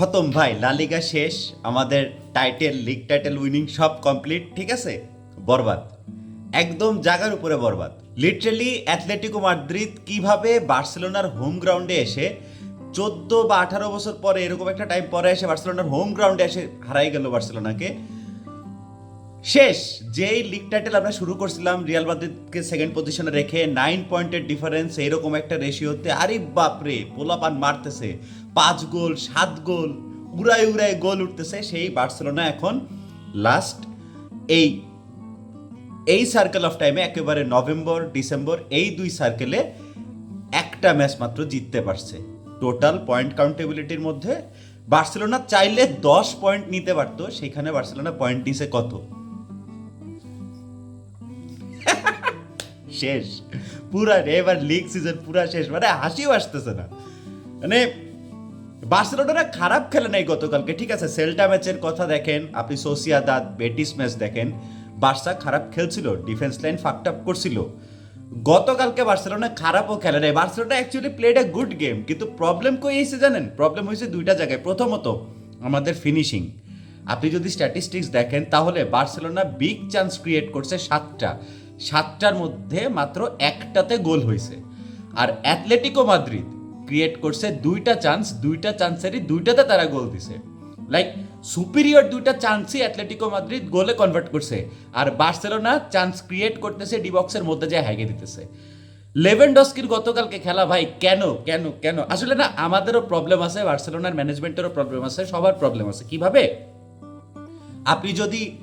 খতম। ভাই লালিগা শেষ, আমাদের টাইটেল লিগ টাইটেল উইনিং সব কমপ্লিট ঠিক আছে? বরবাদ। একদম জাগার উপরে বরবাদ। লিটারেলি অ্যাথলেটিকো মাদ্রিদ কীভাবে বার্সেলোনার হোম গ্রাউন্ডে এসে চোদ্দ বা আঠারো বছর পরে এরকম একটা টাইম পরে এসে বার্সেলোনার হোম গ্রাউন্ডে এসে হারাই গেল বার্সেলোনাকে শেষ, যেই লিগ টাইটেল আমরা শুরু করছিলাম রিয়াল মাদ্রিদকে সেকেন্ড পজিশনে রেখে নাইন পয়েন্টের ডিফারেন্স এরকম একটা রেশিওতে আরে বাপরে, পোলাপান মারতেছে। পাঁচ গোল, সাত গোল উড়াই উড়াই গোল উঠতেছে সেই বার্সেলোনা এখন লাস্ট এই এই সার্কেল অফ টাইমে একেবারে নভেম্বর, ডিসেম্বর, এই দুই সার্কেলে একটা ম্যাচ মাত্র জিততে পারছে। টোটাল পয়েন্ট কাউন্টেবিলিটির মধ্যে বার্সেলোনা চাইলে দশ পয়েন্ট নিতে পারতো, সেখানে বার্সেলোনা পয়েন্ট নিছে কত? শেষ। পুরা এবার লিগ সিজন পুরা শেষ মানে হাসিও আসতেছে না। মানে বার্সেলোনারা খারাপ খেলে নাই গতকালকে, ঠিক আছে? সেল্টা ম্যাচের কথা দেখেন, আপনি সোসিয়াদাদ, বেটিস ম্যাচ দেখেন, বার্সা খারাপ খেলছিল ডিফেন্স লাইন ফাকড আপ করছিল। গতকালকে বার্সেলোনা খারাপও খেলে নাই। Barcelona actually played a good game কিন্তু প্রবলেম কই এসে জানেন? প্রবলেম হয়েছে দুইটা জায়গায়। প্রথমত, আমাদের ফিনিশিং আপনি যদি স্ট্যাটিস্টিক্স দেখেন, তাহলে বার্সেলোনা বিগ চান্স ক্রিয়েট করছে সাতটা। সাতটার মধ্যে মাত্র একটাতে গোল হয়েছে। আর অ্যাথলেটিকো মাদ্রিদ ক্রিয়েট করছে দুইটা চান্স, দুইটা চান্সেরই দুইটাতে তারা গোল দিছে। লাইক সুপিরিয়র দুইটা চান্সই অ্যাথলেটিকো মাদ্রিদ গোলে কনভার্ট করছে। আর বার্সেলোনা চান্স ক্রিয়েট করতেছে ডি বক্সের মধ্যে যায় হ্যাগে দিতেছে। লেভেনডস্কির গতকালকে খেলা, ভাই, কেন কেন কেন? আসলে না, আমাদেরও প্রবলেম আছে, বার্সেলোনার ম্যানেজমেন্টেরও প্রবলেম আছে, সবার প্রবলেম আছে। কীভাবে? আপনি যদি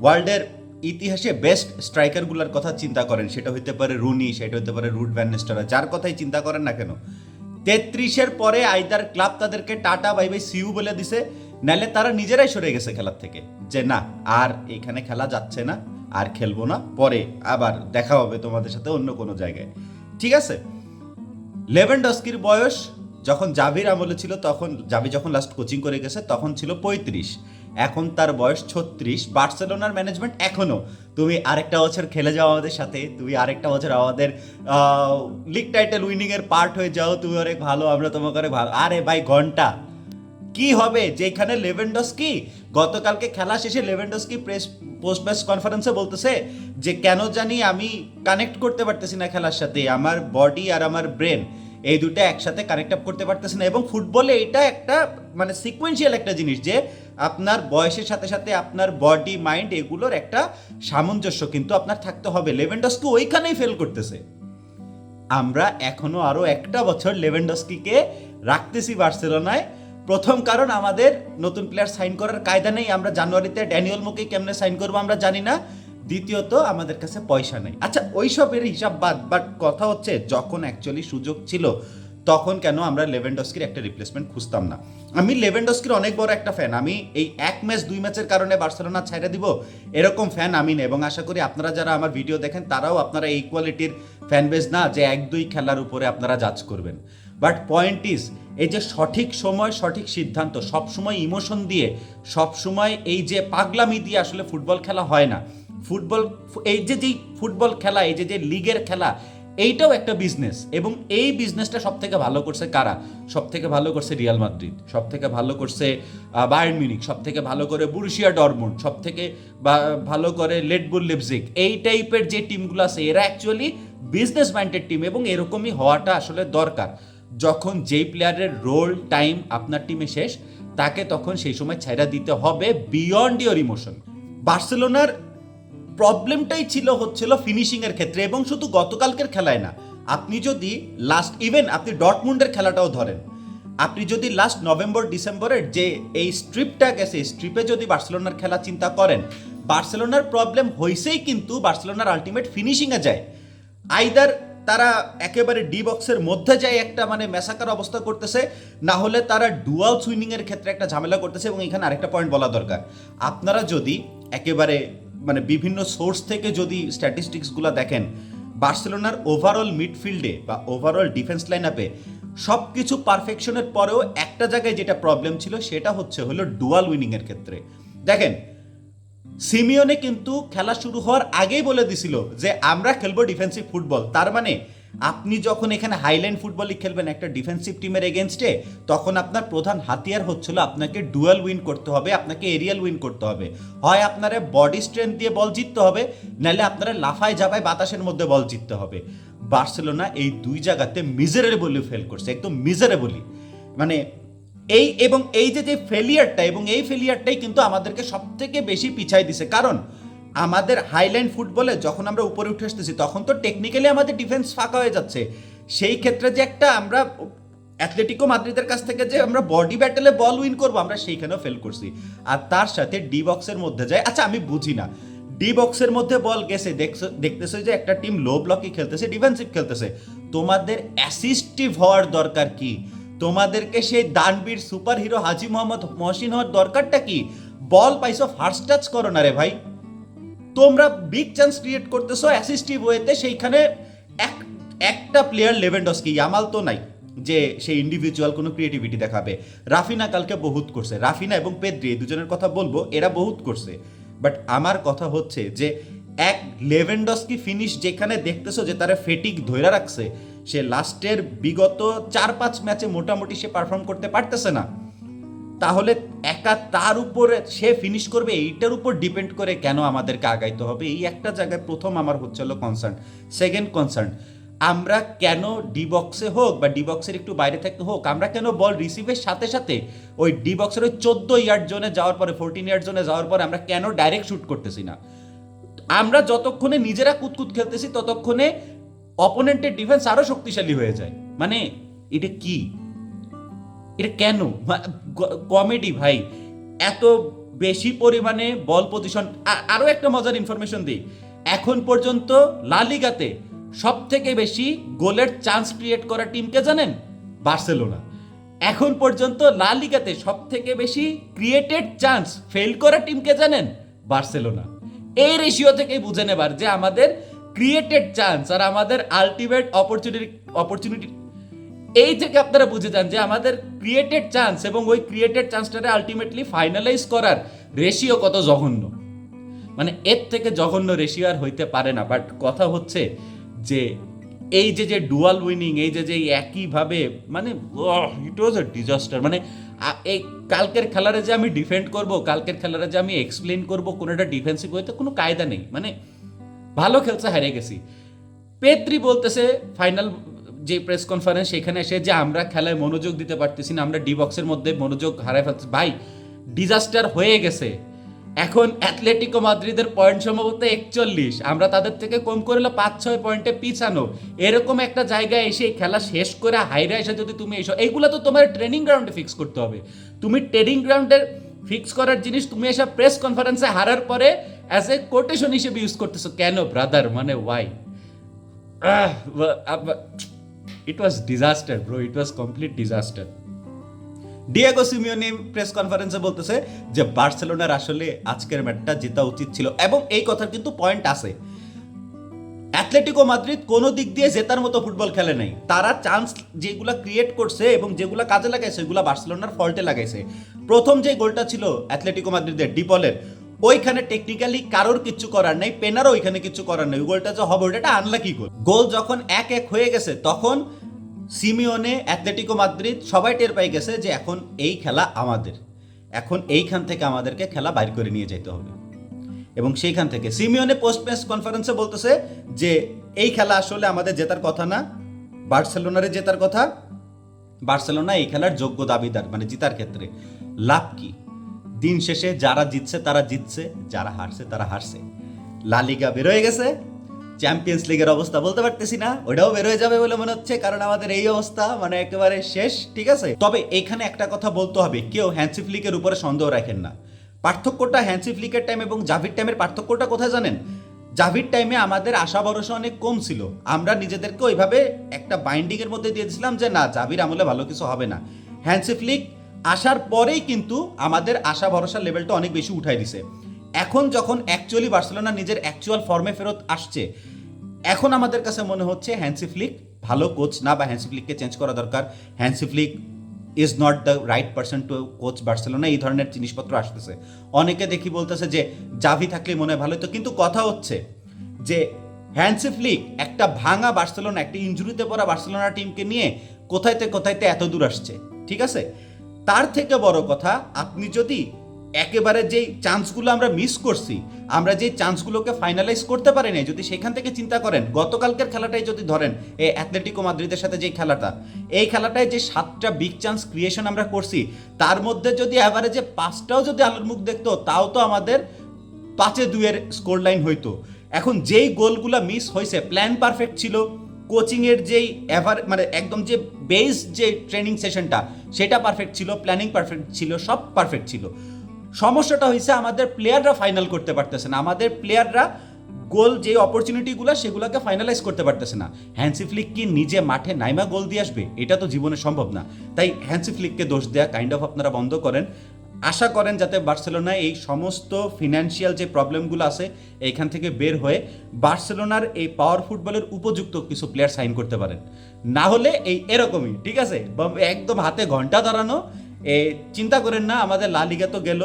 ওয়ার্ল্ডের ইতিহাসে বেস্ট স্ট্রাইকারগুলোর কথা চিন্তা করেন। সেটা হইতে পারে রুনি, সেটা হতে পারে রুট ভ্যাননেস্টারা যার কথাই চিন্তা করেন না কেন। তেত্রিশের পরে আইদার ক্লাব তাদেরকে টাটা, বাই বাই সিউ বলে দিছে। নাহলে তারা নিজেরাই সরে গেছে খেলার থেকে। যে না, আর এখানে খেলা যাচ্ছে না, আর খেলব না। পরে আবার দেখা হবে তোমাদের সাথে অন্য কোনো জায়গায়। ঠিক আছে? লেভেনডস্কির বয়স যখন জাভির আমলে ছিল, তখন জাভি যখন লাস্ট কোচিং করে গেছে, তখন ছিল পঁয়ত্রিশ। এখন তার বয়স ছত্রিশ, বার্সেলোনার ম্যানেজমেন্ট এখনও তুমি আরেকটা বছর খেলে যাও আমাদের সাথে, তুমি আরেকটা বছর আমাদের লিগ টাইটেল উইনিংয়ের পার্ট হয়ে যাও, তুমি অনেক ভালো, আমরা তোমাকে অনেক ভালো। আরে ভাই, ঘণ্টা। কি হবে? যেখানে লেভেন্ডস্কি গতকালকে খেলা শেষে লেভেন্ডস্কি প্রেস পোস্ট ম্যাচ কনফারেন্সে বলতেছে যে, কেন জানি আমি কানেক্ট করতে পারতেছি না খেলার সাথে, আমার বডি আর আমার ব্রেন এই দুটো একসাথে কানেক্ট আপ করতে পারতেছি না। এবং ফুটবলে এটা একটা মানে সিকোয়েন্সিয়াল একটা জিনিস যে আপনার বয়সের সাথে সাথে আপনার বডি মাইন্ড এগুলোর একটা সামঞ্জস্য কিন্তু আপনার থাকতে হবে। লেভেন্ডস্কি ওইখানেই ফেল করতেছে। আমরা এখনও আরও একটা বছর লেভেন্ডস্কিকে রাখতেছি বার্সেলোনায়। প্রথম কারণ আমাদের নতুন প্লেয়ার সাইন করার কায়দা নেই। আমরা জানুয়ারিতে ড্যানিয়েল মুকে কেমনে সাইন করব আমরা জানি না। দ্বিতীয়ত, আমাদের কাছে পয়সা নেই। আচ্ছা ওইসবের হিসাব বাদ বাট কথা হচ্ছে যখন অ্যাকচুয়ালি সুযোগ ছিল তখন কেন আমরা লেভেন্ডস্কির একটা রিপ্লেসমেন্ট খুঁজতাম না? আমি লেভেন্ডস্কির অনেক বড় একটা ফ্যান আমি এই এক ম্যাচ দুই ম্যাচের কারণে বার্সেলোনা ছাইড়ে দিব এরকম ফ্যান আমি না। এবং আশা করি আপনারা যারা আমার ভিডিও দেখেন, তারাও আপনারা এই কোয়ালিটির ফ্যান বেস না, যে এক, দুই খেলার উপরে আপনারা জাজ করবেন। বাট পয়েন্ট ইজ এই যে সঠিক সময়, সঠিক সিদ্ধান্ত সব সময় ইমোশন দিয়ে সব সময় এই যে পাগলামি দিয়ে আসলে ফুটবল খেলা হয় না। ফুটবল এই যে যেই ফুটবল খেলা, এই যে যে লিগের খেলা এইটাও একটা বিজনেস এবং এই বিজনেসটা সব থেকে ভালো করছে কারা? সব থেকে ভালো করছে রিয়াল মাদ্রিদ সব থেকে ভালো করছে বায়ার্ন মিউনিক সব থেকে ভালো করে বুরুশিয়া ডরমুন্ড সব থেকে ভালো করে লেডবুল লিপজিক এই টাইপের যে টিমগুলো আছে, এরা অ্যাকচুয়ালি বিজনেস মাইন্ডেড টিম এবং এরকমই হওয়াটা আসলে দরকার। যখন যেই প্লেয়ারের রোল টাইম আপনার টিমে শেষ, তাকে তখন সেই সময় ছেড়া দিতে হবে বিয়ন্ড ইওর ইমোশন বার্সেলোনার প্রবলেমটাই ছিল হচ্ছিল ফিনিশিং এর ক্ষেত্রে এবং শুধু গতকালকের খেলায় না। আপনি যদি লাস্ট ইভেন আপনি ডটমুন্ডের খেলাটাও ধরেন, আপনি যদি লাস্ট নভেম্বর, ডিসেম্বরের যে এই স্ট্রিপটা গেছে স্ট্রিপে যদি বার্সেলোনার খেলা চিন্তা করেন, বার্সেলোনার প্রবলেম হয়েছেই কিন্তু বার্সেলোনার আলটিমেট ফিনিশিংয়ে যায়। আইদার তারা একেবারে ডি বক্সের মধ্যে যায় একটা মানে মেসাকার অবস্থা করতেছে, না হলে তারা ডুয়াল সুইনিং এর ক্ষেত্রে একটা ঝামেলা করতেছে এবং এখানে আরেকটা পয়েন্ট বলা দরকার। আপনারা যদি একেবারে মানে বিভিন্ন সোর্স থেকে যদি স্ট্যাটিস্টিক্সগুলো দেখেন, বার্সেলোনার ওভারঅল মিডফিল্ডে বা ওভারঅল ডিফেন্স লাইন আপে সব কিছু পারফেকশনের পরেও একটা জায়গায় যেটা প্রবলেম ছিল সেটা হচ্ছে হলো ডুয়াল উইনিংয়ের ক্ষেত্রে। দেখেন সিমিওনে কিন্তু খেলা শুরু হওয়ার আগেই বলে দিছিল যে আমরা খেলব ডিফেন্সিভ ফুটবল তার মানে আপনি যখন এখানে হাইল্যান্ড ফুটবলই খেলবেন একটা ডিফেন্সিভ টিমের এগেনস্টে তখন আপনার প্রধান হাতিয়ার হচ্ছিল আপনাকে ডুয়াল উইন করতে হবে, আপনাকে এরিয়াল উইন করতে হবে। হয় আপনারা বডি স্ট্রেংথ দিয়ে বল জিততে হবে, নাহলে আপনারা লাফায় জাপায় বাতাসের মধ্যে বল জিততে হবে। বার্সেলোনা এই দুই জায়গাতে মিজারেবলি ফেল করছে, একদম মিজারেবলি মানে এই এবং এই যে যে ফেলিয়ারটা এবং এই ফেলিয়ারটাই কিন্তু আমাদেরকে সব থেকে বেশি পিছাই দিছে। কারণ আমাদের হাইল্যান্ড ফুটবলে যখন আমরা উপরে উঠে আসতেছি, তখন তো টেকনিক্যালি আমাদের ডিফেন্স ফাঁকা হয়ে যাচ্ছে। সেই ক্ষেত্রে যে একটা আমরা অ্যাথলেটিকো মাদ্রিদের কাছ থেকে যে আমরা বডি ব্যাটেলে বল উইন করব, আমরা সেইখানেও ফেল করছি। আর তার সাথে ডি বক্সের মধ্যে যায় আচ্ছা আমি বুঝি না। ডি বক্সের মধ্যে বল গেছে দেখতেছো যে একটা টিম লো ব্লকই খেলতেছে ডিফেন্সিভ খেলতেছে। তোমাদের অ্যাসিস্টিভ হওয়ার দরকার কি? তোমাদেরকে সেই দানবীর সুপার হিরো হাজি মোহাম্মদ মহসিন হওয়ার দরকারটা কি? বল পাইছো ফার্স্ট টাচ করো না রে ভাই। তোমরা বিগ চান্স ক্রিয়েট করতেছো অ্যাসিস্টিভ ওয়েতে সেইখানে এক, একটা প্লেয়ার লেভেন্ডসকি ইয়ামাল তো নাই, যে সেই ইন্ডিভিজুয়াল কোনো ক্রিয়েটিভিটি দেখাবে। রাফিনা কালকে বহুত করছে। রাফিনা এবং পেদ্রি, এই দুজনের কথা বলব, এরা বহুত করছে। বাট আমার কথা হচ্ছে যে, এক লেভেন্ডসকি ফিনিশ যেখানে দেখতেছো যে তারা ফেটিক ধরে রাখছে, সে লাস্টের বিগত চার পাঁচ ম্যাচে মোটামুটি সে পারফর্ম করতে পারতেছে না। তাহলে একা তার উপরে সে ফিনিশ করবে, এইটার উপর ডিপেন্ড করে কেন আমাদেরকে আগাইতে হবে? এই একটা জায়গায় প্রথম আমার হচ্ছে হলো কনসার্ন সেকেন্ড কনসার্ন আমরা কেন ডি বক্সে হোক বা ডি বক্সের একটু বাইরে থাকতে হোক, আমরা কেন বল রিসিভের সাথে সাথে ওই ডি বক্সের ওই চোদ্দ ইয়ার্ড জোনে যাওয়ার পরে ফোরটিন ইয়ার্ড জোনে যাওয়ার পরে আমরা কেন ডাইরেক্ট শুট করতেছি না? আমরা যতক্ষণে নিজেরা কুতকুত খেলতেছি, ততক্ষণে অপোনেন্টের ডিফেন্স আরও শক্তিশালী হয়ে যায়। মানে এটা কি? এটা কেন? কমেডি ভাই, এত বেশি পরিমাণে বল পজিশন আরও একটা মজার ইনফরমেশন দিই। এখন পর্যন্ত লালিগাতে সব থেকে বেশি গোলের চান্স ক্রিয়েট করা টিমকে জানেন? বার্সেলোনা। এখন পর্যন্ত লা লিগাতে সব থেকে বেশি ক্রিয়েটেড চান্স ফেল করা টিমকে জানেন? বার্সেলোনা। এই রেশিও থেকেই বুঝে নেবার যে আমাদের ক্রিয়েটেড চান্স আর আমাদের আলটিমেট অপরচুনিটি অপরচুনিটি এই থেকে আপনারা বুঝে যান যে আমাদের ক্রিয়েটেড চান্স এবং ওই ক্রিয়েটেড চান্সটাকে আলটিমেটলি ফাইনালাইজ করার রেশিও কত জঘন্য। মানে এর থেকে জঘন্য রেশিও আর হইতে পারে না। বাট কথা হচ্ছে যে এই যে যে ডুয়াল উইনিং এই যে যে একইভাবে মানে ইট ওয়াজ এ ডিজাস্টার মানে এই কালকের খেলারে যে আমি ডিফেন্ড করব, কালকের খেলারে যে আমি এক্সপ্লেন করব কোনো একটা ডিফেন্সিভ হইতে কোনো কায়দা নেই। মানে ভালো খেলছে, হারিয়ে গেছি। পেত্রি বলতেছে ফাইনাল যে প্রেস কনফারেন্স সেখানে এসে যে আমরা খেলায় মনোযোগ দিতে পারতেছি না, আমরা ডি বক্সের মধ্যে মনোযোগ হারাই ফেলতেছি। ভাই ডিজাস্টার হয়ে গেছে। এখন অ্যাথলেটিকো মাদ্রিদের পয়েন্ট সম্ভবত একচল্লিশ। আমরা তাদের থেকে কম করলে পাঁচ ছয় পয়েন্টে পিছানো। এরকম একটা জায়গায় এসে খেলা শেষ করে হাইরা এসে যদি তুমি এসো, এইগুলো তো তোমার ট্রেনিং গ্রাউন্ডে ফিক্স করতে হবে। তুমি ট্রেনিং গ্রাউন্ডের ফিক্স করার জিনিস তুমি এসব প্রেস কনফারেন্সে হারার পরে অ্যাজ এ কোটেশন হিসেবে ইউজ করতেছো। কেন ব্রাদার মানে why it was disaster bro it was complete disaster Diego Simeone press কনফারেন্সে বলতেছে যে বার্সেলোনার আসলে আজকের ম্যাচটা জেতা উচিত ছিল। এবং এই কথার কিন্তু পয়েন্ট আছে। অ্যাথলেটিকো মাদ্রিদ কোনো দিক দিয়ে জেতার মতো ফুটবল খেলে নাই। তারা চান্স যেগুলা ক্রিয়েট করছে এবং যেগুলা কাজে লাগাইছে ওইগুলা বার্সেলোনার ফল্টে লাগাইছে। প্রথম যে গোলটা ছিল অ্যাথলেটিকো মাদ্রিদের ডিপলের ওইখানে টেকনিক্যালি কারোর কিচ্ছু করার নেই পেনারও ওইখানে কিছু করার নেই। গোলটা যে হবে ওটা আনলাকি গোল গোল যখন এক এক হয়ে গেছে, তখন সিমিওনে অ্যাথলেটিকো মাদ্রিদ, সবাই টের পাই গেছে যে এখন এই খেলা আমাদের। এখন এইখান থেকে আমাদেরকে খেলা বাইর করে নিয়ে যেতে হবে। এবং সেইখান থেকে সিমিওনে পোস্ট ম্যাচ কনফারেন্সে বলতেছে যে, এই খেলা আসলে আমাদের জেতার কথা না, বার্সেলোনারে জেতার কথা। বার্সেলোনা এই খেলার যোগ্য দাবিদার মানে জিতার ক্ষেত্রে। লাভ কি? দিন শেষে যারা জিতছে তারা জিতছে, যারা হারছে তারা হারছে। লা লিগা বেরোয় গেছে। চ্যাম্পিয়ন্স লিগের অবস্থা বলতে পারতেছি না, ওটাও বেরোয় যাবে বলে মনে হচ্ছে, কারণ আমাদের এই অবস্থা মানে একেবারে শেষ, ঠিক আছে? তবে এখানে একটা কথা বলতে হবে, কেউ হ্যান্সি ফ্লিকের উপরে সন্দেহ রাখেন না। পার্থক্যটা হ্যান্সি ফ্লিকের টাইম এবং জাভির টাইমের পার্থক্যটা কোথায় জানেন? জাভির টাইমে আমাদের আশা ভরসা অনেক কম ছিল। আমরা নিজেদেরকে ওইভাবে একটা বাইন্ডিং এর মধ্যে দিয়ে দিয়েছিলাম যে, না জাভির আমলে ভালো কিছু হবে না। হ্যান্সি ফ্লিক আসার পরেই কিন্তু আমাদের আশা ভরসার লেভেলটা অনেক বেশি উঠাই দিছে। এখন যখন অ্যাকচুয়ালি বার্সেলোনা নিজের অ্যাকচুয়াল ফর্মে ফেরত আসছে, এখন আমাদের কাছে মনে হচ্ছে হ্যান্সি ফ্লিক ভালো কোচ না বা হ্যান্সি ফ্লিককে চেঞ্জ করা দরকার। Hansi Flick is not the right person to coach Barcelona, এই ধরনের জিনিসপত্র আসতেছে। অনেকে দেখি বলতেছে যে জাভি থাকলে মনে হয় ভালো তো কিন্তু কথা হচ্ছে যে হ্যান্সি ফ্লিক একটা ভাঙা বার্সেলোনা, একটা ইঞ্জুরিতে পড়া বার্সেলোনা টিমকে নিয়ে কোথায়তে কোথায়তে এত দূর আসছে, ঠিক আছে? তার থেকে বড় কথা, আপনি যদি একেবারে যেই চান্সগুলো আমরা মিস করছি, আমরা যেই চান্সগুলোকে ফাইনালাইজ করতে পারি নাই যদি সেখান থেকে চিন্তা করেন, গতকালকের খেলাটাই যদি ধরেন, এই অ্যাথলেটিকো মাদ্রিদের সাথে যে খেলাটা, এই খেলাটায় যে সাতটা বিগ চান্স ক্রিয়েশন আমরা করছি, তার মধ্যে যদি অ্যাভারেজে পাঁচটাও যদি আলোর মুখ দেখতো, তাও তো আমাদের পাঁচে দুইয়ের স্কোর লাইন হইতো। এখন যেই গোলগুলো মিস হয়েছে প্ল্যান পারফেক্ট ছিল কোচিংয়ের যেই এভার মানে একদম যে বেস যে ট্রেনিং সেশনটা সেটা পারফেক্ট ছিল প্ল্যানিং পারফেক্ট ছিল, সব পারফেক্ট ছিল। সমস্যাটা হয়েছে, আমাদের প্লেয়াররা ফাইনাল করতে পারতেছে না। আমাদের প্লেয়াররা গোল যে অপরচুনিটিগুলো সেগুলোকে ফাইনালাইজ করতে পারতেছে না। হ্যান্সি ফ্লিক কি নিজে মাঠে নাইমা গোল দিয়ে আসবে? এটা তো জীবনে সম্ভব না। তাই হ্যান্সি ফ্লিককে দোষ দেওয়া কাইন্ড অফ আপনারা বন্ধ করেন। আশা করেন যাতে বার্সেলোনায় এই সমস্ত ফিনান্সিয়াল যে প্রবলেমগুলো আছে, এইখান থেকে বের হয়ে বার্সেলোনার এই পাওয়ার ফুটবলের উপযুক্ত কিছু প্লেয়ার সাইন করতে পারেন। না হলে এই এরকমই, ঠিক আছে? একদম হাতে ঘণ্টা দাঁড়ানো চিন্তা করেন না, আমাদের লা লিগা তো গেল।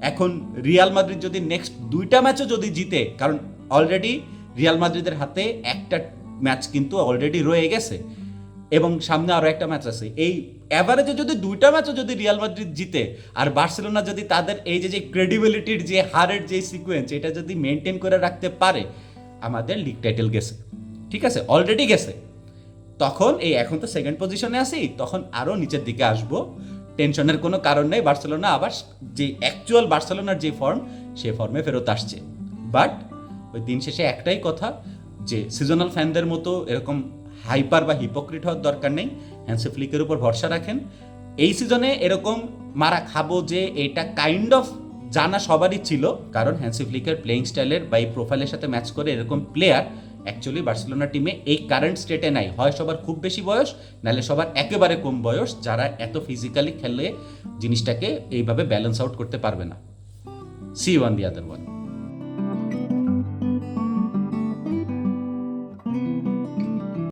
এখন রিয়াল মাদ্রিদ যদি নেক্সট দুইটা ম্যাচও যদি জিতে, কারণ অলরেডি রিয়াল মাদ্রিদের হাতে একটা ম্যাচ কিন্তু অলরেডি রয়ে গেছে। এবং সামনে আরও একটা ম্যাচ আছে। এই অ্যাভারেজে যদি দুইটা ম্যাচও যদি রিয়াল মাদ্রিদ জিতে, আর বার্সেলোনা যদি তাদের এই যে যে ক্রেডিবিলিটির যে হারের যে সিকোয়েন্স এটা যদি মেনটেন করে রাখতে পারে, আমাদের লিগ টাইটেল গেছে। ঠিক আছে? অলরেডি গেছে। তখন এই, এখন তো সেকেন্ড পজিশনে আসি তখন আরও নিচের দিকে আসব। টেনশনের কোনো কারণ নেই। বার্সেলোনা আবার যে অ্যাকচুয়াল বার্সেলোনার যে ফর্ম সে ফর্মে ফেরত আসছে। বাট ওই দিন শেষে একটাই কথা যে সিজনাল ফ্যানদের মতো এরকম হাইপার বা হিপোক্রিট হওয়ার দরকার নেই। হ্যান্সে ফ্লিকের উপর ভরসা রাখেন। এই সিজনে এরকম মারা খাব যে এটা কাইন্ড অফ জানা সবারই ছিল। কারণ হ্যান্সি ফ্লিকের প্লেইং স্টাইলের বা এই প্রোফাইলের সাথে ম্যাচ করে এরকম প্লেয়ার অ্যাকচুয়ালি বার্সেলোনা টিমে এই কারেন্ট স্টেটে নাই। হয় সবার খুব বেশি বয়স, নাহলে সবার একেবারে কম বয়স যারা এত ফিজিক্যালি খেলে জিনিসটাকে এইভাবে ব্যালেন্স আউট করতে পারবে না। See one the other one